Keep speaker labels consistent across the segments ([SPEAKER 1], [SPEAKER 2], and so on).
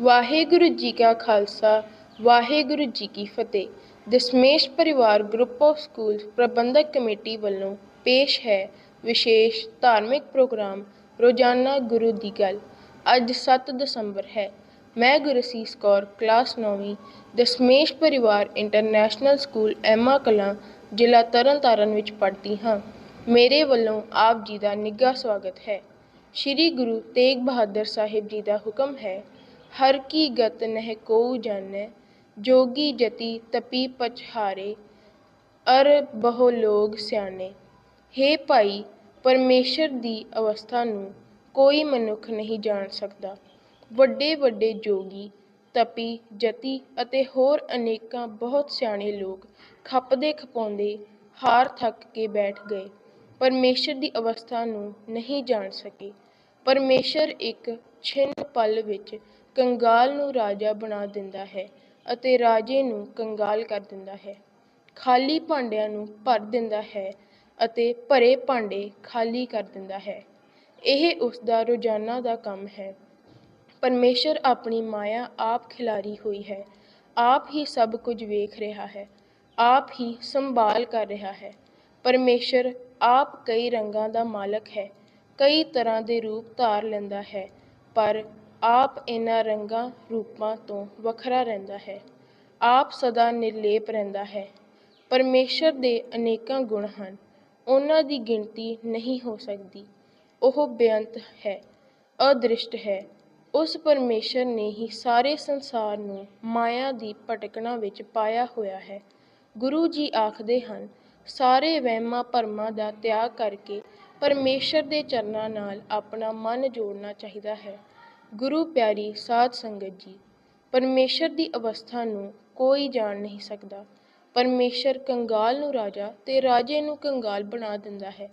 [SPEAKER 1] ਵਾਹਿਗੁਰੂ ਜੀ ਕਾ ਖਾਲਸਾ, ਵਾਹਿਗੁਰੂ ਜੀ ਕੀ ਫਤਿਹ। Dashmesh Parivar group of school Parbandhak committee ਵੱਲੋਂ ਪੇਸ਼ ਹੈ ਵਿਸ਼ੇਸ਼ ਧਾਰਮਿਕ ਪ੍ਰੋਗਰਾਮ ਰੋਜ਼ਾਨਾ ਗੁਰੂ ਦੀ ਗੱਲ। ਅੱਜ 7 ਦਸੰਬਰ ਹੈ। ਮੈਂ ਗੁਰਸੀਸ ਕੌਰ, ਕਲਾਸ 9ਵੀਂ Dashmesh Parivar international school Emma Kalan, ਜ਼ਿਲ੍ਹਾ ਤਰਨਤਾਰਨ ਵਿੱਚ ਪੜ੍ਹਦੀ ਹਾਂ। ਮੇਰੇ ਵੱਲੋਂ ਆਪ ਜੀ ਦਾ ਨਿੱਘਾ ਸਵਾਗਤ ਹੈ। ਸ੍ਰੀ ਗੁਰੂ ਤੇਗ ਬਹਾਦਰ ਸਾਹਿਬ ਜੀ ਦਾ ਹੁਕਮ ਹੈ ਹਰ ਕੀ ਗਤ ਨਹਿ ਕੋਊ ਜਾਣੈ, ਜੋਗੀ ਜਤੀ ਤਪੀ ਪਚਹਾਰੇ ਅਰ ਬਹੁ ਲੋਗ ਸਿਆਣੇ। ਹੇ ਭਾਈ, ਪਰਮੇਸ਼ਰ ਦੀ ਅਵਸਥਾ ਨੂੰ ਕੋਈ ਮਨੁੱਖ ਨਹੀਂ ਜਾਣ ਸਕਦਾ। ਵੱਡੇ ਵੱਡੇ ਜੋਗੀ, ਤਪੀ, ਜਤੀ ਅਤੇ ਹੋਰ ਅਨੇਕਾਂ ਬਹੁਤ ਸਿਆਣੇ ਲੋਕ ਖਪਦੇ ਖਪਾਉਂਦੇ ਹਾਰ ਥੱਕ ਕੇ ਬੈਠ ਗਏ। ਪਰਮੇਸ਼ਰ ਦੀ ਅਵਸਥਾ ਨੂੰ ਨਹੀਂ ਜਾਣ ਸਕੇ। ਪਰਮੇਸ਼ਰ ਇੱਕ ਛਿਨ ਪਲ ਵਿੱਚ ਕੰਗਾਲ ਨੂੰ ਰਾਜਾ ਬਣਾ ਦਿੰਦਾ ਹੈ ਅਤੇ ਰਾਜੇ ਨੂੰ ਕੰਗਾਲ ਕਰ ਦਿੰਦਾ ਹੈ। ਖਾਲੀ ਭਾਂਡਿਆਂ ਨੂੰ ਭਰ ਦਿੰਦਾ ਹੈ ਅਤੇ ਭਰੇ ਭਾਂਡੇ ਖਾਲੀ ਕਰ ਦਿੰਦਾ ਹੈ। ਇਹ ਉਸ ਦਾ ਰੋਜ਼ਾਨਾ ਦਾ ਕੰਮ ਹੈ। ਪਰਮੇਸ਼ਰ ਆਪਣੀ ਮਾਇਆ ਆਪ ਖਿਲਾਰੀ ਹੋਈ ਹੈ। ਆਪ ਹੀ ਸਭ ਕੁਝ ਵੇਖ ਰਿਹਾ ਹੈ। ਆਪ ਹੀ ਸੰਭਾਲ ਕਰ ਰਿਹਾ ਹੈ। ਪਰਮੇਸ਼ਰ ਆਪ ਕਈ ਰੰਗਾਂ ਦਾ ਮਾਲਕ ਹੈ। ਕਈ ਤਰ੍ਹਾਂ ਦੇ ਰੂਪ ਧਾਰ ਲੈਂਦਾ ਹੈ। ਪਰ ਆਪ ਇਹਨਾਂ ਰੰਗਾਂ ਰੂਪਾਂ ਤੋਂ ਵੱਖਰਾ ਰਹਿੰਦਾ ਹੈ। ਆਪ ਸਦਾ ਨਿਰਲੇਪ ਰਹਿੰਦਾ ਹੈ। ਪਰਮੇਸ਼ਰ ਦੇ ਅਨੇਕਾਂ ਗੁਣ ਹਨ। ਉਹਨਾਂ ਦੀ ਗਿਣਤੀ ਨਹੀਂ ਹੋ ਸਕਦੀ। ਉਹ ਬੇਅੰਤ ਹੈ, ਅਦ੍ਰਿਸ਼ਟ ਹੈ। ਉਸ ਪਰਮੇਸ਼ਰ ਨੇ ਹੀ ਸਾਰੇ ਸੰਸਾਰ ਨੂੰ ਮਾਇਆ ਦੀ ਭਟਕਣਾ ਵਿੱਚ ਪਾਇਆ ਹੋਇਆ ਹੈ। ਗੁਰੂ ਜੀ ਆਖਦੇ ਹਨ, ਸਾਰੇ ਵਹਿਮਾਂ ਭਰਮਾਂ ਦਾ ਤਿਆਗ ਕਰਕੇ ਪਰਮੇਸ਼ਰ ਦੇ ਚਰਨਾਂ ਨਾਲ ਆਪਣਾ ਮਨ ਜੋੜਨਾ ਚਾਹੀਦਾ ਹੈ। ਗੁਰੂ ਪਿਆਰੀ ਸਾਧ ਸੰਗਤ ਜੀ, ਪਰਮੇਸ਼ਰ ਦੀ ਅਵਸਥਾ ਨੂੰ ਕੋਈ ਜਾਣ ਨਹੀਂ ਸਕਦਾ। ਪਰਮੇਸ਼ਰ ਕੰਗਾਲ ਨੂੰ ਰਾਜਾ ਤੇ ਰਾਜੇ ਨੂੰ ਕੰਗਾਲ ਬਣਾ ਦਿੰਦਾ ਹੈ।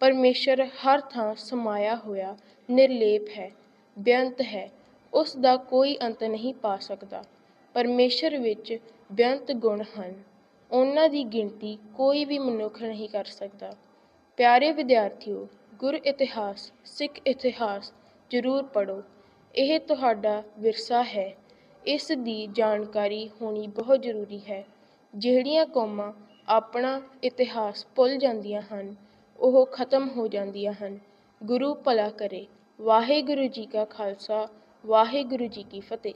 [SPEAKER 1] ਪਰਮੇਸ਼ਰ ਹਰ ਥਾਂ ਸਮਾਇਆ ਹੋਇਆ ਨਿਰਲੇਪ ਹੈ, ਬੇਅੰਤ ਹੈ, ਉਸ ਦਾ ਕੋਈ ਅੰਤ ਨਹੀਂ ਪਾ ਸਕਦਾ। ਪਰਮੇਸ਼ਰ ਵਿੱਚ ਬੇਅੰਤ ਗੁਣ ਹਨ। ਉਹਨਾਂ ਦੀ ਗਿਣਤੀ ਕੋਈ ਵੀ ਮਨੁੱਖ ਨਹੀਂ ਕਰ ਸਕਦਾ। ਪਿਆਰੇ ਵਿਦਿਆਰਥੀਓ, ਗੁਰ ਇਤਿਹਾਸ, ਸਿੱਖ ਇਤਿਹਾਸ ਜ਼ਰੂਰ ਪੜ੍ਹੋ। ਇਹ ਤੁਹਾਡਾ ਵਿਰਸਾ ਹੈ। ਇਸ ਦੀ ਜਾਣਕਾਰੀ ਹੋਣੀ ਬਹੁਤ ਜ਼ਰੂਰੀ ਹੈ। ਜਿਹੜੀਆਂ ਕੌਮਾਂ ਆਪਣਾ ਇਤਿਹਾਸ ਭੁੱਲ ਜਾਂਦੀਆਂ ਹਨ, ਉਹ ਖਤਮ ਹੋ ਜਾਂਦੀਆਂ ਹਨ। ਗੁਰੂ ਭਲਾ ਕਰੇ। ਵਾਹਿਗੁਰੂ ਜੀ ਕਾ ਖਾਲਸਾ, ਵਾਹਿਗੁਰੂ ਜੀ ਕੀ ਫਤਿਹ।